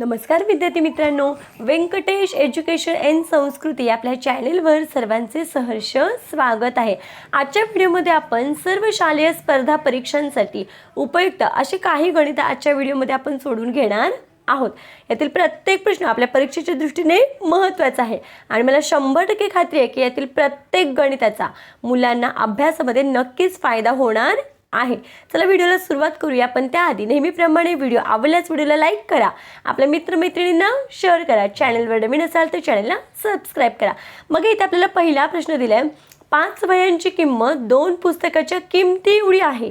नमस्कार विद्यार्थी मित्रांनो. व्यंकटेश एज्युकेशन अँड संस्कृती आपल्या चॅनेलवर सर्वांचे सहर्ष स्वागत आहे. आजच्या व्हिडिओमध्ये आपण सर्व शालेय स्पर्धा परीक्षांसाठी उपयुक्त असे काही गणित आजच्या व्हिडिओमध्ये आपण सोडून घेणार आहोत. यातील प्रत्येक प्रश्न आपल्या परीक्षेच्या दृष्टीने महत्त्वाचा आहे. आणि मला शंभर टक्के खात्री आहे की यातील प्रत्येक गणिताचा मुलांना अभ्यासामध्ये नक्कीच फायदा होणार आहे. चला व्हिडिओला सुरुवात करूया पण त्याआधी नेहमीप्रमाणे व्हिडिओ आवडल्यास व्हिडिओला लाईक करा. आपल्या मित्रमैत्रिणींना शेअर करा. चॅनलवर नवीन असाल तर चॅनलला सबस्क्राईब करा. मग इथे आपल्याला पहिला प्रश्न दिला आहे पाच वयांची किंमत दोन पुस्तकाच्या किमती एवढी आहे.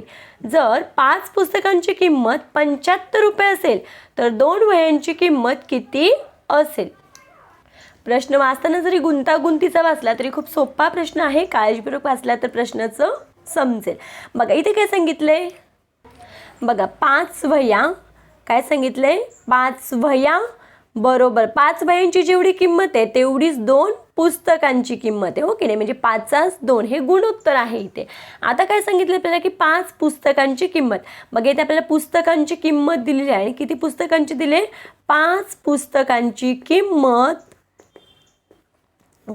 जर पाच पुस्तकांची किंमत पंच्याहत्तर रुपये असेल तर दोन वयांची किंमत किती असेल? प्रश्न वाचताना जरी गुंतागुंतीचा वाचला तरी खूप सोपा प्रश्न आहे. काळजीपूर्वक वाचला तर प्रश्नाचं समजेल. बघा इथे काय सांगितलंय? बघा पाच वह्या काय सांगितलंय? पाच वह्या बरोबर. पाच वह्यांची जेवढी किंमत आहे तेवढीच दोन पुस्तकांची किंमत आहे हो की नाही? म्हणजे पाचास दोन हे गुणोत्तर आहे इथे. आता काय सांगितलं आपल्याला की पाच पुस्तकांची किंमत. मग इथे आपल्याला पुस्तकांची किंमत दिलेली आहे. आणि किती पुस्तकांची दिले? पाच पुस्तकांची किंमत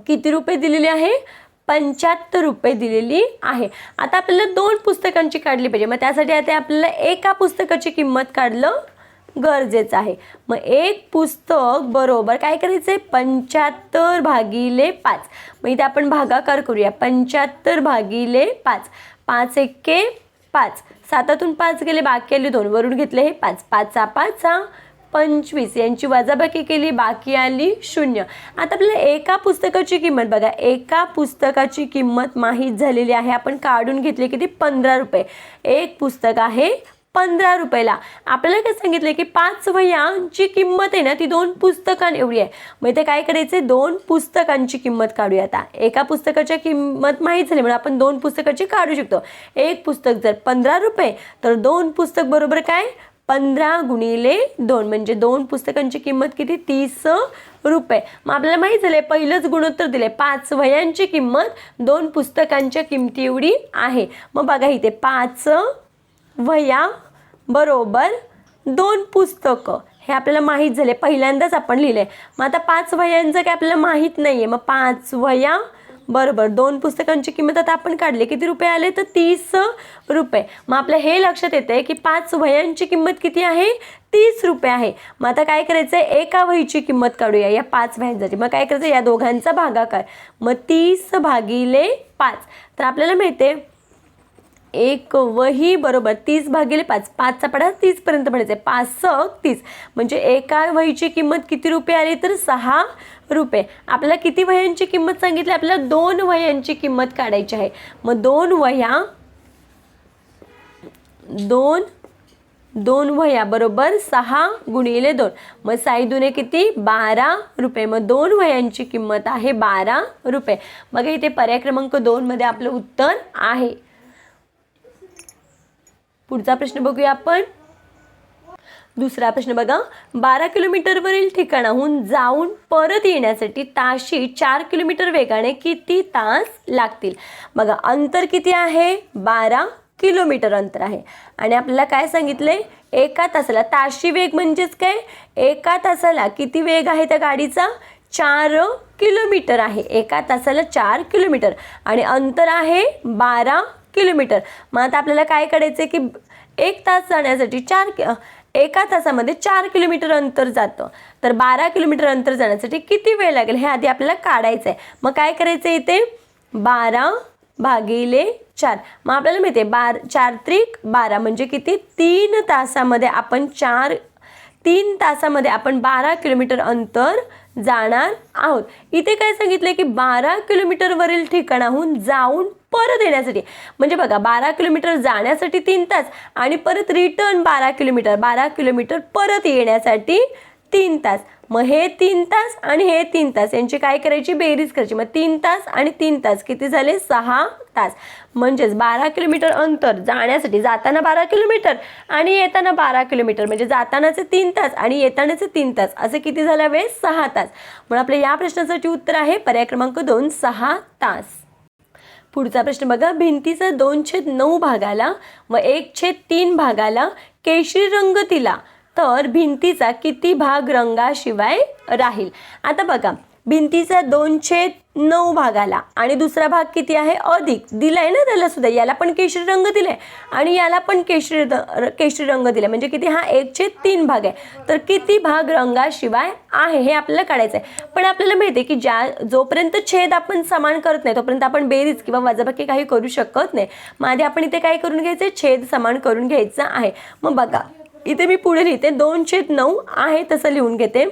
किती रुपये दिलेली आहे? पंच्याहत्तर रुपये दिलेली आहे. आता आपल्याला दोन पुस्तकांची काढली पाहिजे. मग त्यासाठी आता आपल्याला एका पुस्तकाची किंमत काढलं गरजेचं आहे. मग एक पुस्तक बरोबर काय करायचं आहे पंच्याहत्तर भागिले पाच. मग इथे आपण भागाकार करूया. पंच्याहत्तर भागिले पाच. पाच एके पाच. सातातून पाच गेले बाकी आले दोन. वरून घेतले हे पाच. पाचचा पाचचा पंचवीस यांची वजाबाकी केली बाकी आली शून्य. आता आपल्याला एका पुस्तकाची किंमत बघा. एका पुस्तकाची किंमत माहीत झालेली आहे. आपण काढून घेतली किती? पंधरा रुपये. एक पुस्तक आहे पंधरा रुपयाला. आपल्याला काय सांगितलं की पाच वयांची किंमत आहे ना ती दोन पुस्तकां एवढी आहे. मग इथे काय करायचे दोन पुस्तकांची किंमत काढूया आता. एका पुस्तकाच्या किंमत माहीत झाली म्हणून आपण दोन पुस्तकाची काढू शकतो. एक पुस्तक जर पंधरा रुपये तर दोन पुस्तक बरोबर काय? पंधरा गुणिले दोन म्हणजे दोन पुस्तकांची किंमत किती? तीस रुपये. मग आपल्याला माहीत झालं पहिलंच गुणोत्तर दिले पाच वह्यांची किंमत दोन पुस्तकांच्या किमती एवढी आहे. मग बघा इथे पाच वह्या बरोबर दोन पुस्तकं. हे आपल्याला माहीत झाले पहिल्यांदाच आपण लिहिले मग आता पाच वह्यांचं काय आपल्याला माहीत नाही आहे मग पाच वह्या बरोबर. दोन पुस्तकांची किंमत आता आपण काढली. किती रुपये आले? तर तीस रुपये. मग आपल्या हे लक्षात येतं आहे की पाच वह्यांची किंमत किती आहे? तीस रुपये आहे. मग आता काय करायचं आहे एका वहीची किंमत काढूया या पाच वह्यांसाठी. मग काय करायचं? या दोघांचा भागाकार. मग तीस भागिले पाच. तर आपल्याला मिळते एक वही बरोबर तीस भागिले पाच. पाचचा पडा तीसपर्यंत पडायचं आहे पाच सक तीस. म्हणजे एका वहीची किंमत किती रुपये आली? तर सहा रुपये. आपल्याला किती वह्यांची किंमत सांगितली? आपल्याला दोन वह्यांची किंमत काढायची आहे. मग दोन वह्या दोन दोन वह्या बरोबर सहा गुणिले दोन. मग साई दुने किती? बारा रुपये. मग दोन वह्यांची किंमत आहे बारा रुपये. मग इथे पर्याय क्रमांक दोनमध्ये आपलं उत्तर आहे. पुढचा प्रश्न बघूया आपण. दुसरा प्रश्न बघा. बारा किलोमीटरवरील ठिकाणाहून जाऊन परत येण्यासाठी ताशी चार किलोमीटर वेगाने किती तास लागतील? बघा अंतर किती आहे? बारा किलोमीटर अंतर आहे. आणि आपल्याला काय सांगितले? एका तासाला ताशी वेग म्हणजेच काय? एका तासाला किती वेग आहे त्या गाडीचा? चार किलोमीटर आहे. एका तासाला चार किलोमीटर. आणि अंतर आहे बारा किलोमीटर. मग आता आपल्याला काय करायचं आहे की एक तास जाण्यासाठी चार कि एका तासामध्ये चार किलोमीटर अंतर जातं. तर बारा किलोमीटर अंतर जाण्यासाठी किती वेळ लागेल हे आधी आपल्याला काढायचं आहे मग काय करायचं आहे इथे? बारा भागिले चार. मग आपल्याला माहिती आहे बार चार त्रिक बारा म्हणजे किती? तीन तासामध्ये आपण चार तीन तासामध्ये आपण बारा किलोमीटर अंतर जाणार आहोत. इथे काय सांगितलं की बारा किलोमीटरवरील ठिकाणाहून जाऊन परत येण्यासाठी. म्हणजे बघा बारा किलोमीटर जाण्यासाठी तीन तास आणि परत रिटर्न बारा किलोमीटर बारा किलोमीटर परत येण्यासाठी तीन तास. मग हे तीन तास आणि हे तीन तास यांची काय करायची? बेरीज करायची. मग तीन तास आणि तीन तास किती झाले? सहा तास. म्हणजेच बारा किलोमीटर अंतर जाण्यासाठी जाताना बारा किलोमीटर आणि येताना बारा किलोमीटर. म्हणजे जातानाचे तीन तास आणि येतानाचे तीन तास असे किती झाला वेळ सहा तास. म्हणून आपल्या या प्रश्नासाठी उत्तर आहे पर्याय क्रमांक दोन सहा तास. पुढचा प्रश्न बघा. भिंतीचा दोन छेद नऊ भागाला व एक छेद तीन भागाला केशरी रंग दिला तर भिंतीचा किती भाग रंगाशिवाय राहील? आता बघा. भिंतीचा दोन छेद नऊ भागाला. आणि दुसरा भाग किती आहे? अधिक. दिलाय ना त्याला सुद्धा. याला पण केशरी रंग दिलाय. आणि याला पण केशरी केशरी रंग दिलाय. म्हणजे किती? हा एक छेद तीन भाग आहे. तर किती भाग रंगाशिवाय आहे हे आपल्याला काढायचं आहे पण आपल्याला माहिती आहे की ज्या जोपर्यंत छेद आपण समान करत नाही तोपर्यंत आपण बेरीज किंवा वजाबाकी काही करू शकत नाही. मग आधी आपण इथे काय करून घ्यायचं छेद समान करून घ्यायचं आहे. मग बघा. इथे मी पुढे लिहिते. दोन छेद नऊ आहे तसं लिहून घेते.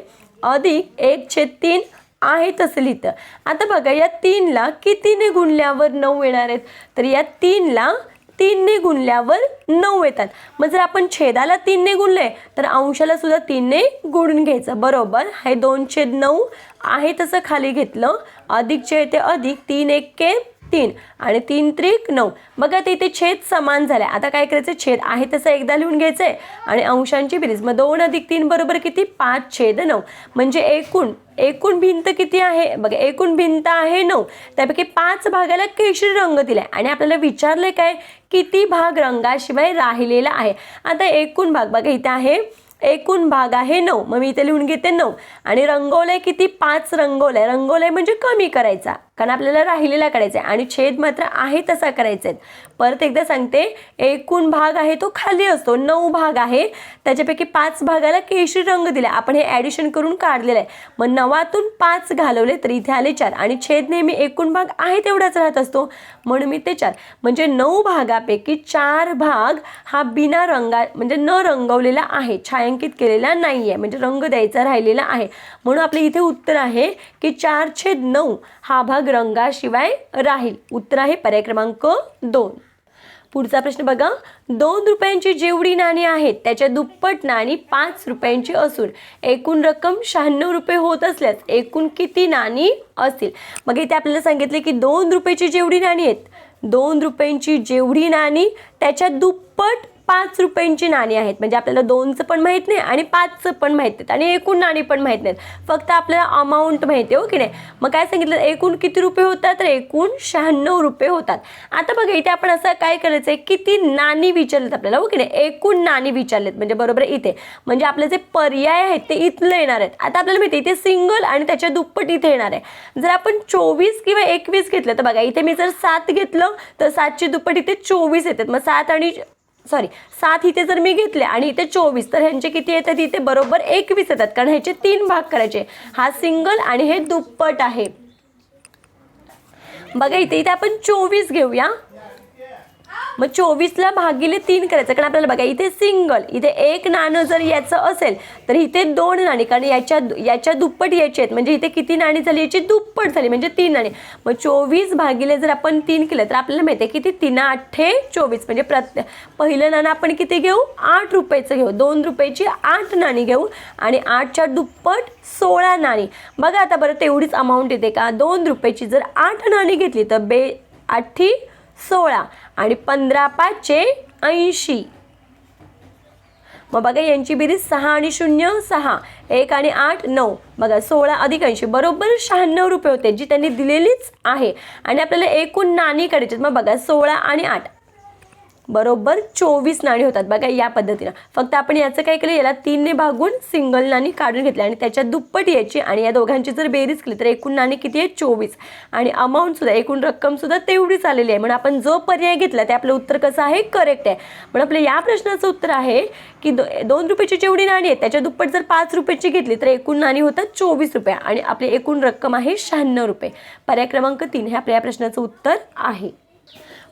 अधिक एक छेद तीन आहे तसं लिहितं. आता बघा या तीनला कितीने गुणल्यावर नऊ येणार आहेत? तर या तीनला तीनने गुणल्यावर नऊ येतात. मग जर आपण छेदाला तीनने गुणले तर अंशाला सुद्धा तीनने गुणून घ्यायचं. बरोबर? हे दोन छेद नऊ आहे तसं खाली घेतलं. अधिकचे येते अधिक तीन एक के तीन आणि तीन त्रिक नऊ. बघा ते इथे छेद समान झाले. आता काय करायचं? छेद आहे तसं एकदा लिहून घ्यायचंय. आणि अंशांची बेरीज. मग दोन अधिक तीन बरोबर किती? पाच छेद नऊ. म्हणजे एकूण एकूण भिंत किती आहे? बघा एकूण भिंत आहे नऊ. त्यापैकी पाच भागाला केशरी रंग दिलाय. आणि आपल्याला विचारलंय काय? किती भाग रंगाशिवाय राहिलेला आहे? आता एकूण भाग. बघा इथे आहे एकूण भाग आहे नऊ. मग मी इथे लिहून घेते नऊ. आणि रंगवलंय किती? पाच रंगवलंय. रंगवलंय म्हणजे कमी करायचा. कारण आपल्याला राहिलेला करायचा आहे आणि छेद मात्र आहे तसा करायचा आहे परत एकदा सांगते एकूण भाग आहे तो खाली असतो नऊ भाग आहे. त्याच्यापैकी पाच भागाला केशरी रंग दिला आपण हे ॲडिशन करून काढलेलं आहे. मग नवातून पाच घालवले तर इथे आले चार. आणि छेद नेहमी एकूण भाग आहे तेवढाच राहत असतो. म्हणून मी ते चार. म्हणजे नऊ भागापैकी चार भाग हा बिना रंगा म्हणजे न रंगवलेला आहे. छायांकित केलेला नाही आहे म्हणजे रंग द्यायचा राहिलेला आहे. म्हणून आपले इथे उत्तर आहे की चार छेद नऊ हा भाग रंगाशिवाय राहील. उत्तर आहे पर्याय क्रमांक दोन. पुढचा प्रश्न बघा. दोन रुपयांची जेवढी नाणी आहेत त्याच्या दुप्पट नाणी पाच रुपयांची असून एकूण रक्कम शहाण्णव रुपये होत असल्यास एकूण किती नाणी असतील? मग इथे आपल्याला सांगितले की दोन रुपयाची जेवढी नाणी आहेत दोन रुपयांची जेवढी नाणी त्याच्या दुप्पट पाच रुपयांची नाणी आहेत. म्हणजे आपल्याला दोनचं पण माहीत नाही आणि पाचचं पण माहीत नाहीत आणि एकूण नाणी पण माहीत नाहीत. फक्त आपल्याला अमाऊंट माहिती आहे हो की नाही? मग काय सांगितलं? एकूण किती रुपये होतात? तर एकूण शहाण्णव रुपये होतात. आता बघा इथे आपण असं काय करायचं आहे? किती नाणी विचारलेत आपल्याला हो की नाही? एकूण नाणी विचारलेत. म्हणजे बरोबर आहे इथे. म्हणजे आपले जे पर्याय आहेत ते इथलं येणार आहेत. आता आपल्याला माहिती आहे इथे सिंगल आणि त्याच्या दुप्पट इथे येणार आहे. जर आपण चोवीस किंवा एकवीस घेतलं तर बघा इथे मी जर सात घेतलं तर सातची दुप्पट इथे चोवीस येतात. मग सात आणि सॉरी सात इथे जर मी घेतले आणि इथे चोवीस तर ह्यांचे किती येतात? इथे बरोबर एकवीस येतात कारण ह्याचे तीन भाग करायचे. हा सिंगल आणि हे दुप्पट आहे. बघा इथे इथे आपण चोवीस घेऊया. मग चोवीसला भागिले तीन करायचं. कारण आपल्याला बघा इथे सिंगल इथे एक नाणं जर याचं असेल तर इथे दोन नाणी. कारण याच्या याच्या दुप्पट याची आहेत. म्हणजे इथे किती नाणी झाली याची दुप्पट झाली म्हणजे तीन नाणी. मग चोवीस भागिले जर आपण तीन केलं तर आपल्याला माहिती आहे किती? तीन अठ्ठे चोवीस. म्हणजे प्रत्ये पहिलं नाणं आपण किती घेऊ? आठ रुपयाचं घेऊ. दोन रुपयाची आठ नाणी घेऊ. आणि आठच्या दुप्पट सोळा नाणी. बघा आता बरं तेवढीच अमाऊंट येते का? दोन रुपयाची जर आठ नाणी घेतली तर बे आठी सोळा आणि पंधरा पाचशे ऐंशी. मग बघा यांची बेरीज सहा आणि शून्य सहा एक आणि आठ नऊ. बघा सोळा अधिक ऐंशी बरोबर शहाण्णव रुपये होते जी त्यांनी दिलेलीच आहे. आणि आपल्याला एकूण नाणी काढायची आहेत. मग बघा सोळा आणि आठ. बरोबर चोवीस नाणी होतात. बघा या पद्धतीनं. फक्त आपण याचं काय केलं याला तीनने भागून सिंगल नाणी काढून घेतली आणि त्याच्यात दुप्पट यायची आणि या दोघांची जर बेरीज केली तर एकूण नाणी किती आहे चोवीस. आणि अमाऊंटसुद्धा एकूण रक्कमसुद्धा तेवढीच आलेली आहे. म्हणून आपण जो पर्याय घेतला ते आपलं उत्तर कसं आहे? करेक्ट आहे. पण आपलं या प्रश्नाचं उत्तर आहे की दो दोन रुपयाची जेवढी नाणी आहे त्याच्या दुप्पट जर पाच रुपयाची घेतली तर एकूण नाणी होतात चोवीस रुपये आणि आपली एकूण रक्कम आहे शहाण्णव रुपये. पर्याय क्रमांक तीन हे आपल्या या प्रश्नाचं उत्तर आहे.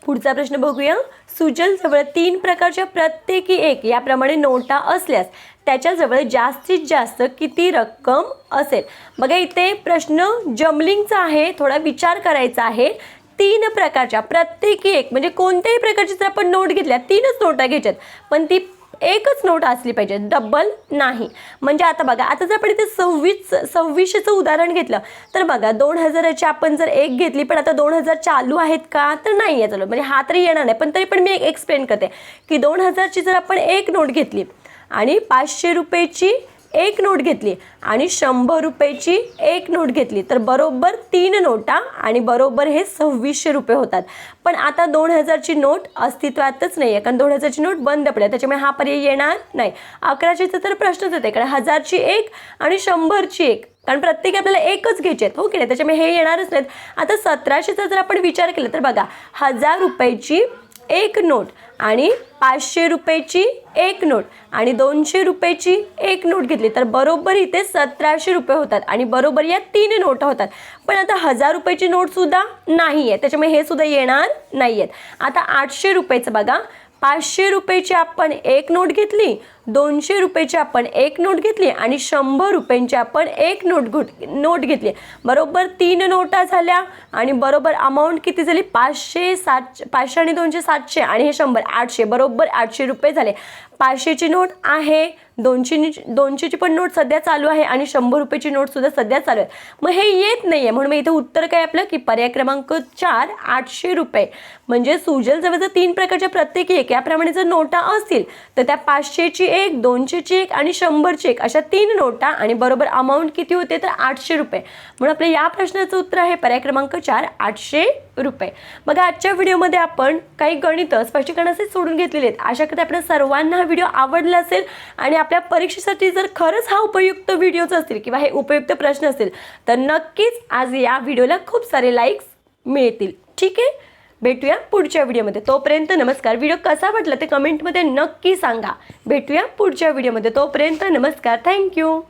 पुढचा प्रश्न बघूया. सुजलजवळ तीन प्रकारच्या प्रत्येकी एक याप्रमाणे नोटा असल्यास त्याच्याजवळ जास्तीत जास्त किती रक्कम असेल? बघा इथे प्रश्न जमलिंगचा आहे थोडा विचार करायचा आहे. तीन प्रकारच्या प्रत्येकी एक म्हणजे कोणत्याही प्रकारची जर आपण नोट घेतल्या तीनच नोटा घ्यायच्यात. पण ती एकच नोट असली पाहिजे डबल नाही. म्हणजे आता बघा आता जर आपण इथे सव्वीस सव्वीसशेचं उदाहरण घेतलं तर बघा दोन हजाराची आपण जर एक घेतली पण आता दोन हजार चालू आहेत का? तर नाही आहे चालू. म्हणजे हा तरी येणार नाही. पण तरी पण मी एक एक्सप्लेन करते की दोन हजारची जर आपण एक नोट घेतली आणि पाचशे रुपयेची एक नोट घेतली आणि शंभर रुपयाची एक नोट घेतली. तर बरोबर तीन नोटा आणि बरोबर हे सव्वीसशे रुपये होतात. पण आता दोन हजारची नोट अस्तित्वातच नाही आहे कारण दोन हजारची नोट बंद पडली. आहे. त्याच्यामुळे हा पर्याय येणार नाही. अकराशेचा तर प्रश्नच येते कारण हजारची एक आणि शंभरची एक. कारण प्रत्येक आपल्याला एकच घ्यायचे आहेत. हो की नाही? त्याच्यामुळे हे येणारच नाहीत. आता सतराशेचा जर आपण विचार केला तर बघा हजार रुपयाची एक नोट आणि पाचशे रुपयेची एक नोट आणि दोनशे रुपयेची एक नोट घेतली. तर बरोबर इथे सतराशे रुपये होतात आणि बरोबर या तीन नोटा होतात. पण आता हजार रुपयाची नोटसुद्धा नाही आहे त्याच्यामुळे हे सुद्धा येणार नाही आहेत आता आठशे रुपयेचं बघा. पाचशे रुपयाची आपण एक नोट घेतली दोनशे रुपयाची आपण एक नोट घेतली आणि शंभर रुपयांची आपण एक नोट घुट नोट घेतली. बरोबर तीन नोटा झाल्या आणि बरोबर अमाऊंट किती झाली? पाचशे सातशे पाचशे आणि दोनशे सातशे आणि हे शंभर आठशे. बरोबर आठशे रुपये झाले. पाचशेची नोट आहे. दोनशे दोनशेची पण नोट सध्या चालू आहे आणि शंभर रुपयाची नोटसुद्धा सध्या चालू आहे. मग हे येत नाही आहे म्हणून मग इथं उत्तर काय आपलं? की पर्याय क्रमांक चार आठशे रुपये. म्हणजे सुजल जवळजवळ तीन प्रकारच्या प्रत्येकी एक. याप्रमाणे जर नोटा असतील तर त्या पाचशेची एक दोनशेची एक आणि शंभरची एक अशा तीन नोटा आणि बरोबर अमाऊंट किती होते? तर आठशे रुपये. म्हणून आपल्या या प्रश्नाचं उत्तर आहे पर्याय क्रमांक चार आठशे रुपये. बघा आजच्या व्हिडिओमध्ये आपण काही गणित स्पष्टीकरण सोडून घेतलेले आहेत. अशा कधी आपल्या सर्वांना हा व्हिडिओ आवडला असेल आणि आपल्या परीक्षेसाठी जर खरंच हा उपयुक्त व्हिडिओच असतील किंवा हे उपयुक्त प्रश्न असतील तर नक्कीच आज या व्हिडिओला खूप सारे लाईक्स मिळतील. ठीक आहे? भेटूया पुढच्या व्हिडिओमध्ये. तोपर्यंत नमस्कार. व्हिडिओ कसा वाटला ते कमेंटमध्ये नक्की सांगा. भेटूया पुढच्या व्हिडिओमध्ये. तोपर्यंत नमस्कार. थँक्यू